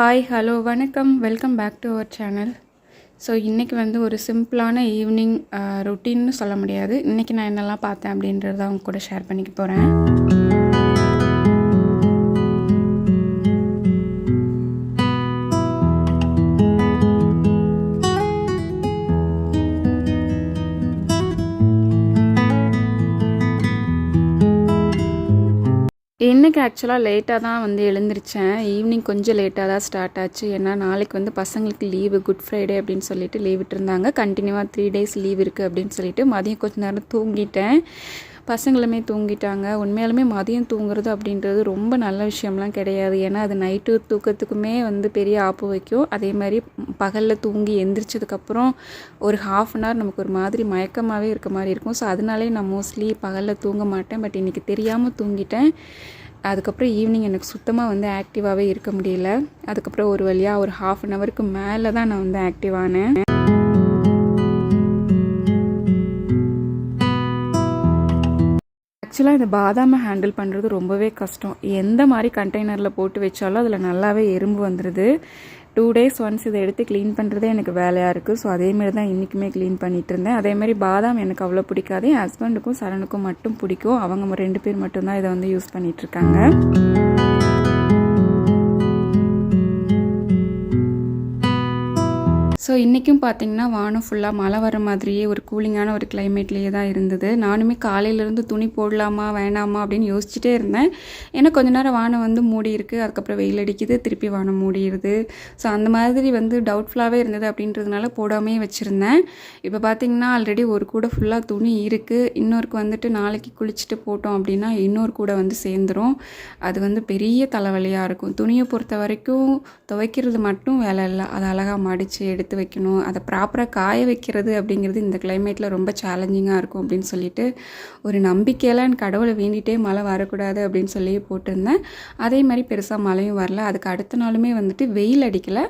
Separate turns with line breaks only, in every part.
Hi hello வணக்கம். Welcome back to our channel so இன்றைக்கி வந்து ஒரு சிம்பிளான ஈவினிங் ரொட்டீன்னு uh, சொல்ல முடியாது. இன்றைக்கி நான் என்னெல்லாம் பார்த்தேன் அப்படின்றத அவங்க கூட ஷேர் பண்ணிக்க போகிறேன் இன்றைக்கி ஆக்சுவலாக லேட்டாக தான் வந்து எழுந்திரிச்சேன். ஈவினிங் கொஞ்சம் லேட்டாக தான் ஸ்டார்ட் ஆச்சு. ஏன்னா நாளைக்கு வந்து பசங்களுக்கு லீவு குட் ஃப்ரைடே அப்படின்னு சொல்லிட்டு லீவ் விட்டுருந்தாங்க. கண்டினியூவாக த்ரீ டேஸ் லீவ் இருக்குது அப்படின்னு சொல்லிட்டு மதியம் கொஞ்ச நேரம் தூங்கிட்டேன். பசங்களுமே தூங்கிட்டாங்க. உண்மையாலுமே மதியம் தூங்குறது அப்படின்றது ரொம்ப நல்ல விஷயம்லாம் கிடையாது. ஏன்னா அது நைட்டு தூக்கத்துக்குமே வந்து பெரிய ஆப்பு வைக்கும். அதே மாதிரி பகலில் தூங்கி எந்திரிச்சதுக்கப்புறம் ஒரு ஹாஃப் அன் ஹவர் நமக்கு ஒரு மாதிரி மயக்கமாகவே இருக்க மாதிரி இருக்கும். ஸோ அதனாலே நான் மோஸ்ட்லி பகலில் தூங்க மாட்டேன். பட் இன்றைக்கி தெரியாமல் தூங்கிட்டேன். அதுக்கப்புறம் ஈவினிங் எனக்கு சுத்தமாக வந்து ஆக்டிவாகவே இருக்க முடியல. அதுக்கப்புறம் ஒரு வழியாக ஒரு ஹாஃப் அன் ஹவருக்கு மேலே தான் நான் வந்து ஆக்டிவ் ஆனேன். ஆக்சுவலாக இந்த பாதாமை ஹேண்டில் பண்ணுறது ரொம்பவே கஷ்டம். எந்த மாதிரி கண்டெய்னரில் போட்டு வச்சாலும் அதில் நல்லாவே எறும்பு வந்துடுது டூ டேஸ் ஒன்ஸ் இதை எடுத்து க்ளீன் பண்ணுறதே எனக்கு வேலையாக இருக்குது ஸோ அதேமாரி தான் இன்றைக்குமே க்ளீன் பண்ணிகிட்டு இருந்தேன். அதேமாதிரி பாதாம் எனக்கு அவ்வளோ பிடிக்காது. என் ஹஸ்பண்டுக்கும் சரணுக்கும் மட்டும் பிடிக்கும். அவங்க ரெண்டு பேர் மட்டும்தான் இதை வந்து யூஸ் பண்ணிகிட்ருக்காங்க ஸோ இன்றைக்கும் பார்த்தீங்கன்னா வானம் ஃபுல்லாக மழை வர மாதிரியே ஒரு கூலிங்கான ஒரு கிளைமேட்லேயே தான் இருந்தது. நானுமே காலையிலேருந்து துணி போடலாமா வேணாமா அப்படின்னு யோசிச்சுட்டே இருந்தேன். ஏன்னா கொஞ்ச நேரம் வானம் வந்து மூடி இருக்குது அதுக்கப்புறம் வெயில் அடிக்குது திருப்பி வானம் மூடிடுது. ஸோ அந்த மாதிரி வந்து டவுட்ஃபுல்லாகவே இருந்தது அப்படின்றதுனால போடாமே வச்சுருந்தேன். இப்போ பார்த்தீங்கன்னா ஆல்ரெடி ஒரு கூட ஃபுல்லாக துணி இருக்குது இன்னொருக்கு வந்துட்டு நாளைக்கு குளிச்சுட்டு போட்டோம் அப்படின்னா இன்னொரு கூட வந்து சேர்ந்துடும் அது வந்து பெரிய தலைவலியாக இருக்கும். துணியை பொறுத்த வரைக்கும் துவைக்கிறது மட்டும் வேலை இல்லை. அதை அழகாக மடித்து எடுத்து எடுத்து வைக்கணும் அதை ப்ராப்பராக காய வைக்கிறது அப்படிங்கிறது இந்த கிளைமேட்டில் ரொம்ப சேலஞ்சிங்காக இருக்கும் அப்படின்னு சொல்லிட்டு ஒரு நம்பிக்கையெல்லாம் கடவுளை வேண்டிகிட்டே மழை வரக்கூடாது அப்படின்னு சொல்லி போட்டிருந்தேன். அதே மாதிரி பெருசாக மழையும் வரல. அதுக்கு அடுத்த நாளுமே வந்துட்டு வெயில் அடிக்கலை.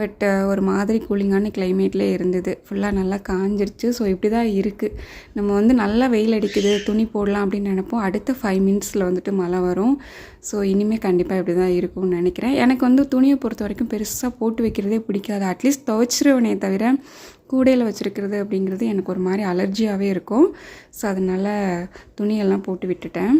பட் ஒரு மாதிரி கூலிங்கான கிளைமேட்லேயே இருந்தது. ஃபுல்லாக நல்லா காஞ்சிருச்சு. ஸோ இப்படி தான் இருக்குது நம்ம வந்து நல்லா வெயில் அடிக்குது துணி போடலாம் அப்படின்னு நினப்போம். அடுத்த ஃபைவ் மினிட்ஸில் வந்துட்டு மழை வரும். ஸோ இனிமேல் கண்டிப்பாக இப்படி தான் இருக்கும்னு நினைக்கிறேன். எனக்கு வந்து துணியை பொறுத்த வரைக்கும் பெருசாக போட்டு வைக்கிறதே பிடிக்காது. அட்லீஸ்ட் துவைச்சிருவனே தவிர கூடையில் வச்சுருக்கிறது அப்படிங்கிறது எனக்கு ஒரு மாதிரி அலர்ஜியாகவே இருக்கும். ஸோ அதனால் துணியெல்லாம் போட்டு விட்டுட்டேன்.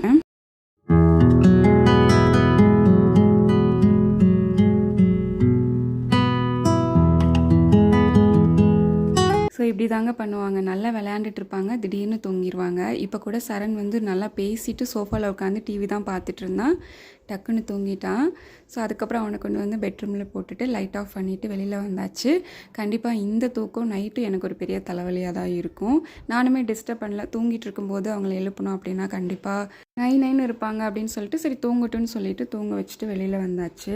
இப்படி தாங்க பண்ணுவாங்க. நல்லா விளையாண்டுட்டு இருப்பாங்க திடீர்னு தூங்கிடுவாங்க இப்போ கூட சரண் வந்து நல்லா பேசிட்டு சோஃபாவில் உட்காந்து டிவி தான் பார்த்துட்டு இருந்தான் டக்குன்னு தூங்கிட்டான். ஸோ அதுக்கப்புறம் அவனை கொண்டு வந்து பெட்ரூமில் போட்டுட்டு லைட் ஆஃப் பண்ணிவிட்டு வெளியில் வந்தாச்சு. கண்டிப்பாக இந்த தூக்கம் நைட்டு எனக்கு ஒரு பெரிய தலைவலியாக தான் இருக்கும். நானுமே டிஸ்டர்ப் பண்ணல. தூங்கிட்டு இருக்கும்போது அவங்கள எழுப்பணும் அப்படின்னா கண்டிப்பாக நைன் நைன்னு இருப்பாங்க அப்படின்னு சொல்லிட்டு சரி தூங்கட்டும்னு சொல்லிட்டு தூங்க வச்சுட்டு வெளியில் வந்தாச்சு.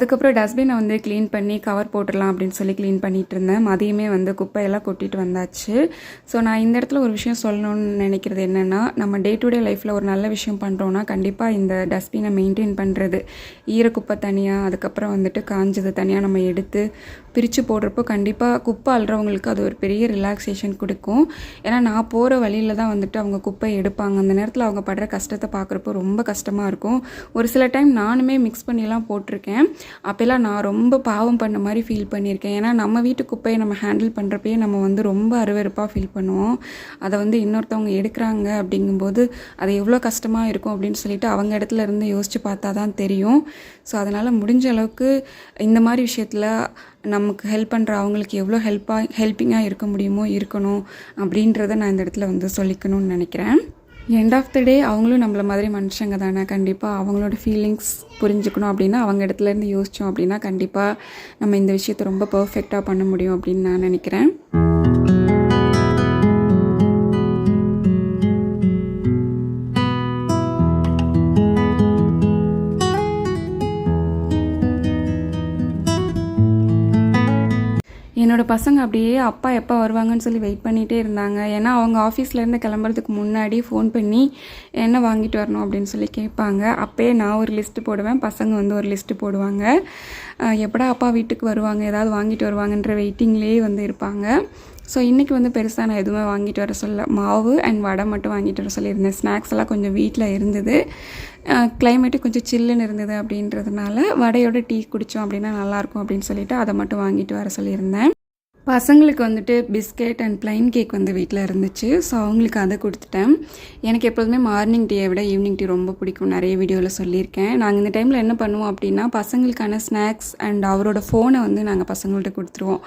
அதுக்கப்புறம் டஸ்ட்பினை வந்து க்ளீன் பண்ணி கவர் போட்டுடலாம் அப்படின்னு சொல்லி க்ளீன் பண்ணிகிட்டு இருந்தேன். மதியமே வந்து குப்பையெல்லாம் கொட்டிட்டு வந்தாச்சு. ஸோ நான் இந்த இடத்துல ஒரு விஷயம் சொல்லணும்னு நினைக்கிறது என்னென்னா நம்ம டே டு டே லைஃப்பில் ஒரு நல்ல விஷயம் பண்ணுறோன்னா கண்டிப்பாக இந்த டஸ்ட்பினை மெயின்டைன் பண்ணுறது ஈரக்குப்பை தனியாக அதுக்கப்புறம் வந்துட்டு காஞ்சது தனியாக நம்ம எடுத்து பிரித்து போடுறப்போ கண்டிப்பாக குப்பை அல்றவங்களுக்கு அது ஒரு பெரிய ரிலாக்ஸேஷன் கொடுக்கும். ஏன்னா நான் போகிற வழியில் தான் வந்துட்டு அவங்க குப்பை எடுப்பாங்க. அந்த நேரத்தில் அவங்க படுற கஷ்டத்தை பார்க்குறப்போ ரொம்ப கஷ்டமாக இருக்கும். ஒரு சில டைம் நானுமே மிக்ஸ் பண்ணிலாம் போட்டிருக்கேன். அப்போல்லாம் நான் ரொம்ப பாவம் பண்ண மாதிரி ஃபீல் பண்ணியிருக்கேன். ஏன்னா நம்ம வீட்டு குப்பையை நம்ம ஹேண்டில் பண்ணுறப்பயே நம்ம வந்து ரொம்ப அருவறுப்பாக ஃபீல் பண்ணுவோம். அதை வந்து இன்னொருத்தவங்க எடுக்கிறாங்க அப்படிங்கும்போது அது எவ்வளோ கஷ்டமாக இருக்கும் அப்படின்னு சொல்லிட்டு அவங்க இடத்துல இருந்து யோசித்து பார்த்தா தான் தெரியும். ஸோ அதனால் முடிஞ்ச அளவுக்கு இந்த மாதிரி விஷயத்தில் நமக்கு ஹெல்ப் பண்ணுற அவங்களுக்கு எவ்வளோ ஹெல்ப்பாக ஹெல்ப்பிங்காக இருக்க முடியுமோ இருக்கணும் அப்படின்றத நான் இந்த இடத்துல வந்து சொல்லிக்கணும்னு நினைக்கிறேன். எண்ட் ஆஃப் த டே அவங்களும் நம்மள மாதிரி மனுஷங்க தானே. கண்டிப்பாக அவங்களோட ஃபீலிங்ஸ் புரிஞ்சுக்கணும் அப்படின்னா அவங்க இடத்துலேருந்து யோசித்தோம் அப்படின்னா கண்டிப்பாக நம்ம இந்த விஷயத்தை ரொம்ப பர்ஃபெக்டாக பண்ண முடியும் அப்படின்னு நான் நினைக்கிறேன். பசங்க அப்படியே அப்பா எப்போ வருவாங்கன்னு சொல்லி வெயிட் பண்ணிகிட்டே இருந்தாங்க. ஏன்னா அவங்க ஆஃபீஸ்லேருந்து கிளம்புறதுக்கு முன்னாடி ஃபோன் பண்ணி என்ன வாங்கிட்டு வரணும்? அப்படின்னு சொல்லி கேட்பாங்க. அப்போயே நான் ஒரு லிஸ்ட்டு போடுவேன். பசங்க வந்து ஒரு லிஸ்ட்டு போடுவாங்க. எப்படா அப்பா வீட்டுக்கு வருவாங்க? ஏதாவது வாங்கிட்டு வருவாங்கன்ற வெயிட்டிங்லேயே வந்து இருப்பாங்க. ஸோ இன்றைக்கி வந்து பெருசாக நான் எதுவுமே வாங்கிட்டு வர சொல்ல மாவு அண்ட் வடை மட்டும் வாங்கிட்டு வர சொல்லியிருந்தேன். ஸ்நாக்ஸ் எல்லாம் கொஞ்சம் வீட்டில் இருந்தது. கிளைமேட்டு கொஞ்சம் சில்லுன்னு இருந்தது அப்படின்றதுனால வடையோட டீ குடித்தோம் அப்படின்னா நல்லாயிருக்கும் அப்படின்னு சொல்லிட்டு அதை மட்டும் வாங்கிட்டு வர சொல்லியிருந்தேன். பசங்களுக்கு வந்துட்டு பிஸ்கெட் அண்ட் ப்ளைன் கேக் வந்து வீட்டில் இருந்துச்சு. ஸோ அவங்களுக்கு அதை கொடுத்துட்டேன். எனக்கு எப்போதுமே மார்னிங் டீயை விட ஈவினிங் டீ ரொம்ப பிடிக்கும். நிறைய வீடியோவில் சொல்லியிருக்கேன். நாங்கள் இந்த டைமில் என்ன பண்ணுவோம் அப்படின்னா பசங்களுக்கான ஸ்நாக்ஸ் அண்ட் அவரோட ஃபோனை வந்து நாங்கள் பசங்கள்கிட்ட கொடுத்துருவோம்.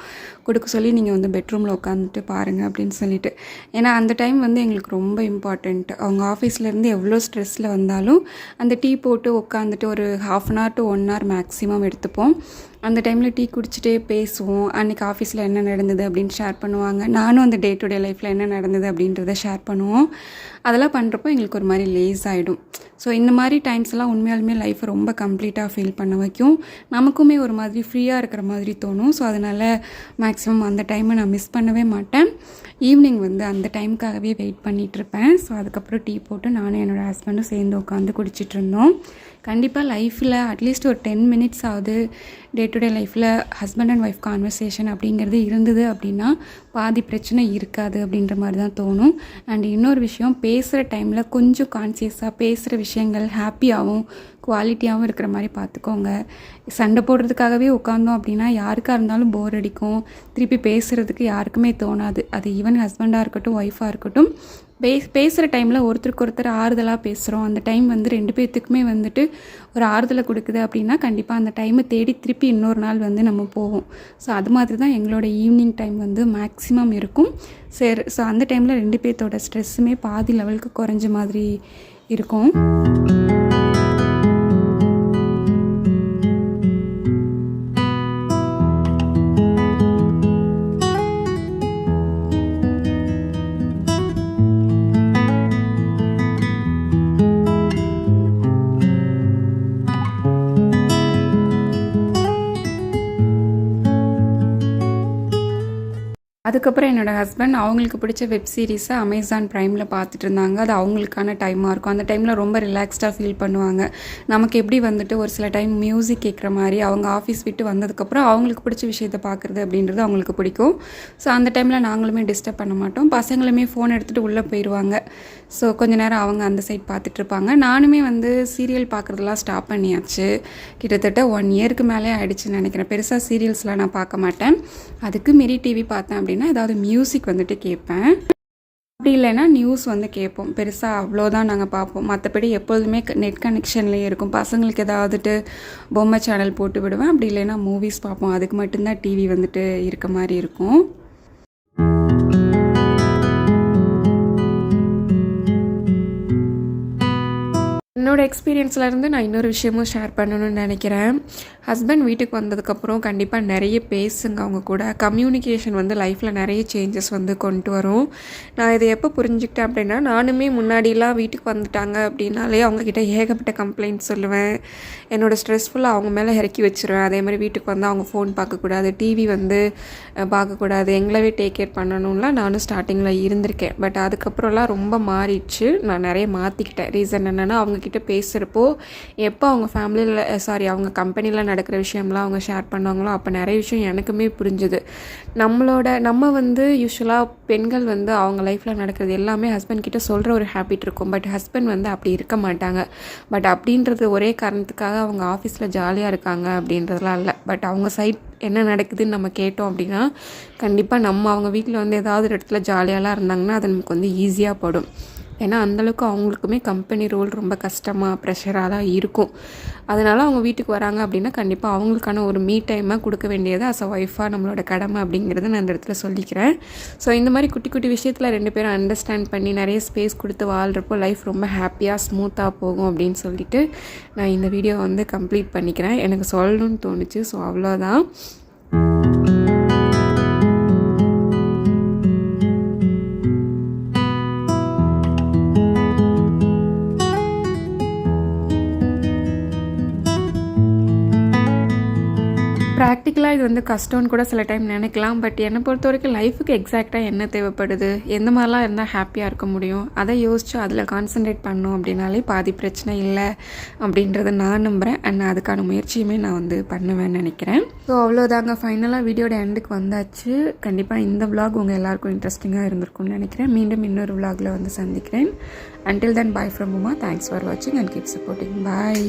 கொடுக்க சொல்லி நீங்கள் வந்து பெட்ரூமில் உட்காந்துட்டு பாருங்கள் அப்படின்னு சொல்லிட்டு. ஏன்னா அந்த டைம் வந்து எங்களுக்கு ரொம்ப இம்பார்ட்டண்ட் அவங்க ஆஃபீஸ்லேருந்து எவ்வளோ ஸ்ட்ரெஸ்ஸில் வந்தாலும் அந்த டீ போட்டு உட்காந்துட்டு ஒரு half an hour to one hour maximum எடுத்துப்போம். அந்த டைமில் டீ குடிச்சிட்டே பேசுவோம். அன்றைக்கி ஆஃபீஸில் என்ன நடந்தது அப்படின்னு ஷேர் பண்ணுவாங்க. நானும் அந்த டே டு டே லைஃப்பில் என்ன நடந்தது அப்படின்றத ஷேர் பண்ணுவோம். அதெல்லாம் பண்ணுறப்போ எங்களுக்கு ஒரு மாதிரி லேஸ் ஆகிடும் ஸோ இந்த மாதிரி டைம்ஸ்லாம் உண்மையாலுமே லைஃப்பை ரொம்ப கம்ப்ளீட்டாக ஃபீல் பண்ண வைக்கும். நமக்குமே ஒரு மாதிரி ஃப்ரீயாக இருக்கிற மாதிரி தோணும். ஸோ அதனால் மேக்ஸிமம் அந்த டைமை நான் மிஸ் பண்ணவே மாட்டேன். ஈவினிங் வந்து அந்த டைமுக்காகவே வெயிட் பண்ணிகிட்ருப்பேன் ஸோ அதுக்கப்புறம் டீ போட்டு நானும் என்னோடய ஹஸ்பண்டும் சேர்ந்து உட்காந்து குடிச்சிட்டு இருந்தோம். கண்டிப்பாக லைஃப்பில் அட்லீஸ்ட் ஒரு டென் மினிட்ஸ் ஆகுது. டே டு டே லைஃப்பில் ஹஸ்பண்ட் அண்ட் ஒய்ஃப் கான்வர்சேஷன் அப்படிங்கிறது இருந்தது அப்படின்னா பாதி பிரச்சனை இருக்காது அப்படின்ற மாதிரி தான் தோணும். அண்ட் இன்னொரு விஷயம் பேசுகிற டைமில் கொஞ்சம் கான்சியஸாக பேசுகிற விஷயங்கள் ஹாப்பியாகவும் குவாலிட்டியாகவும் இருக்கிற மாதிரி பார்த்துக்கோங்க. சண்டை போடுறதுக்காகவே உட்காந்தோம் அப்படின்னா யாருக்காக இருந்தாலும் போர் அடிக்கும். திருப்பி பேசுகிறதுக்கு யாருக்குமே தோணாது. அது ஈவன் ஹஸ்பண்டாக இருக்கட்டும் ஒய்ஃபாக இருக்கட்டும். பேஸ் பேசுகிற டைமில் ஒருத்தருக்கு ஒருத்தர் ஆறுதலாக பேசுகிறோம் அந்த டைம் வந்து ரெண்டு பேர்த்துக்குமே வந்துட்டு ஒரு ஆறுதலை கொடுக்குது அப்படின்னா கண்டிப்பாக அந்த டைமை தேடி திருப்பி இன்னொரு நாள் வந்து நம்ம போவோம். ஸோ அது மாதிரி தான் எங்களோட ஈவினிங் டைம் வந்து மேக்ஸிமம் இருக்கும். சரி ஸோ அந்த டைமில் ரெண்டு பேர்த்தோட ஸ்ட்ரெஸ்ஸுமே பாதி லெவலுக்கு குறைஞ்ச மாதிரி இருக்கும். அதுக்கப்புறம் என்னோடய ஹஸ்பண்ட் அவங்களுக்கு பிடிச்ச வெப் சீரிஸை அமேசான் ப்ரைமில் பார்த்துட்டு இருந்தாங்க. அது அவங்களுக்கான டைமாக இருக்கும். அந்த டைமில் ரொம்ப ரிலாக்ஸ்டாக ஃபீல் பண்ணுவாங்க. நமக்கு எப்படி வந்துட்டு ஒரு சில டைம் மியூசிக் கேட்குற மாதிரி அவங்க ஆஃபீஸ் விட்டு வந்ததுக்கப்புறம் அவங்களுக்கு பிடிச்ச விஷயத்த பார்க்குறது அப்படின்றது அவங்களுக்கு பிடிக்கும். ஸோ அந்த டைமில் நாங்களுமே டிஸ்டர்ப் பண்ண மாட்டோம். பசங்களுமே ஃபோன் எடுத்துகிட்டு உள்ளே போயிடுவாங்க ஸோ கொஞ்ச நேரம் அவங்க அந்த சைட் பார்த்துட்ருப்பாங்க நானுமே வந்து சீரியல் பார்க்குறதெல்லாம் ஸ்டாப் பண்ணியாச்சு. கிட்டத்தட்ட ஒன் இயருக்கு மேலே ஆயிடுச்சுன்னு நினைக்கிறேன். பெருசாக சீரியல்ஸ்லாம் நான் பார்க்க மாட்டேன். அதுக்கு மீறி டிவி பார்த்தேன் அப்படின்னா ஏதாவது மியூசிக் வந்துட்டு கேட்பேன். அப்படி இல்லைன்னா நியூஸ் வந்து கேட்போம். பெருசாக அவ்வளோதான் நாங்கள் பார்ப்போம். மற்றபடி எப்பொழுதுமே நெட் கனெக்ஷன்லேயே இருக்கும். பசங்களுக்கு ஏதாவதுட்டு பொம்மை சேனல் போட்டு விடுவேன். அப்படி இல்லைன்னா மூவிஸ் பார்ப்போம். அதுக்கு மட்டும்தான் டிவி வந்துட்டு இருக்க மாதிரி இருக்கும். என்னோடய எக்ஸ்பீரியன்ஸ்லேருந்து நான் இன்னொரு விஷயமும் ஷேர் பண்ணணும்னு நினைக்கிறேன். ஹஸ்பண்ட் வீட்டுக்கு வந்ததுக்கப்புறம் கண்டிப்பாக நிறைய பேசுங்க அவங்க கூட. கம்யூனிகேஷன் வந்து லைஃப்பில் நிறைய சேஞ்சஸ் வந்து கொண்டு வரும். நான் இதை எப்போ புரிஞ்சுக்கிட்டேன் அப்படின்னா நானுமே முன்னாடிலாம் வீட்டுக்கு வந்துட்டாங்க அப்படின்னாலே அவங்கக்கிட்ட ஏகப்பட்ட கம்ப்ளைண்ட் சொல்லுவேன். என்னோடய ஸ்ட்ரெஸ்ஃபுல்லாக அவங்க மேலே இறக்கி வச்சுருவேன். அதே மாதிரி வீட்டுக்கு வந்து அவங்க ஃபோன் பார்க்கக்கூடாது டிவி வந்து பார்க்கக்கூடாது எங்களவே டேக் கேர் பண்ணணும்லாம் நானும் ஸ்டார்டிங்கில் இருந்திருக்கேன். பட் அதுக்கப்புறம்லாம் ரொம்ப மாறிடுச்சு. நான் நிறைய மாற்றிக்கிட்டேன் ரீசன் என்னென்னா அவங்கக்கிட்ட பேசுகிறப்போ எப்போ அவங்க ஃபேமிலியில் சாரி அவங்க கம்பெனியில் நடக்கிற விஷயம்லாம் அவங்க ஷேர் பண்ணுவாங்களோ அப்போ நிறைய விஷயம் எனக்குமே புரிஞ்சுது. நம்மளோட நம்ம வந்து யூஸ்வலாக பெண்கள் வந்து அவங்க லைஃப்பில் நடக்கிறது எல்லாமே ஹஸ்பண்ட் கிட்ட சொல்கிற ஒரு ஹேபிட் இருக்கும். பட் ஹஸ்பண்ட் வந்து அப்படி இருக்க மாட்டாங்க. பட் அப்படின்றது ஒரே காரணத்துக்காக அவங்க ஆஃபீஸில் ஜாலியாக இருக்காங்க அப்படின்றதுலாம் இல்லை. பட் அவங்க சைட் என்ன நடக்குதுன்னு நம்ம கேட்டோம் அப்படின்னா கண்டிப்பாக நம்ம அவங்க வீட்டில் வந்து ஏதாவது ஒரு இடத்துல ஜாலியாலாம் இருந்தாங்கன்னா அது நமக்கு வந்து ஈஸியாக படும். ஏன்னா அந்தளவுக்கு அவங்களுக்குமே கம்பெனி ரோல் ரொம்ப கஷ்டமாக ப்ரெஷராக தான் இருக்கும். அதனால் அவங்க வீட்டுக்கு வராங்க அப்படின்னா கண்டிப்பாக அவங்களுக்கான ஒரு மீ டைமாக கொடுக்க வேண்டியது அஸ் அ ஒய்ஃபாக நம்மளோட கடமை அப்படிங்கிறத நான் இந்த இடத்துல சொல்லிக்கிறேன். ஸோ இந்த மாதிரி குட்டி குட்டி விஷயத்தில் ரெண்டு பேரும் அண்டர்ஸ்டாண்ட் பண்ணி நிறைய ஸ்பேஸ் கொடுத்து வாழ்கிறப்போ லைஃப் ரொம்ப ஹாப்பியாக ஸ்மூத்தாக போகும் அப்படின்னு சொல்லிட்டு நான் இந்த வீடியோ வந்து கம்ப்ளீட் பண்ணிக்கிறேன். எனக்கு சொல்லணும்னு தோணுச்சு. ஸோ அவ்வளோதான். ப்ராக்டிக்கலாக இது வந்து கஷ்டம்னு கூட சில டைம் நினைக்கலாம். பட் என்னை பொறுத்த வரைக்கும் லைஃபுக்கு எக்ஸாக்டாக என்ன தேவைப்படுது? எந்த மாதிரிலாம் இருந்தால் ஹாப்பியாக இருக்க முடியும்? அதை யோசிச்சு அதில் கான்சென்ட்ரேட் பண்ணோம் அப்படின்னாலே பாதி பிரச்சனை இல்லை அப்படின்றத நான் நம்புகிறேன் அண்ட் அதுக்கான முயற்சியுமே நான் வந்து பண்ணுவேன்னு நினைக்கிறேன். ஸோ அவ்வளோதாங்க ஃபைனலாக வீடியோட எண்டுக்கு வந்தாச்சு. கண்டிப்பாக இந்த விலாக் உங்கள் எல்லாருக்கும் இன்ட்ரெஸ்டிங்காக இருந்திருக்கும்னு நினைக்கிறேன். மீண்டும் இன்னொரு விலாகில் வந்து சந்திக்கிறேன். Until then bye from Uma. Thanks for வாட்சிங் அண்ட் கீப் சப்போர்ட்டிங் பாய்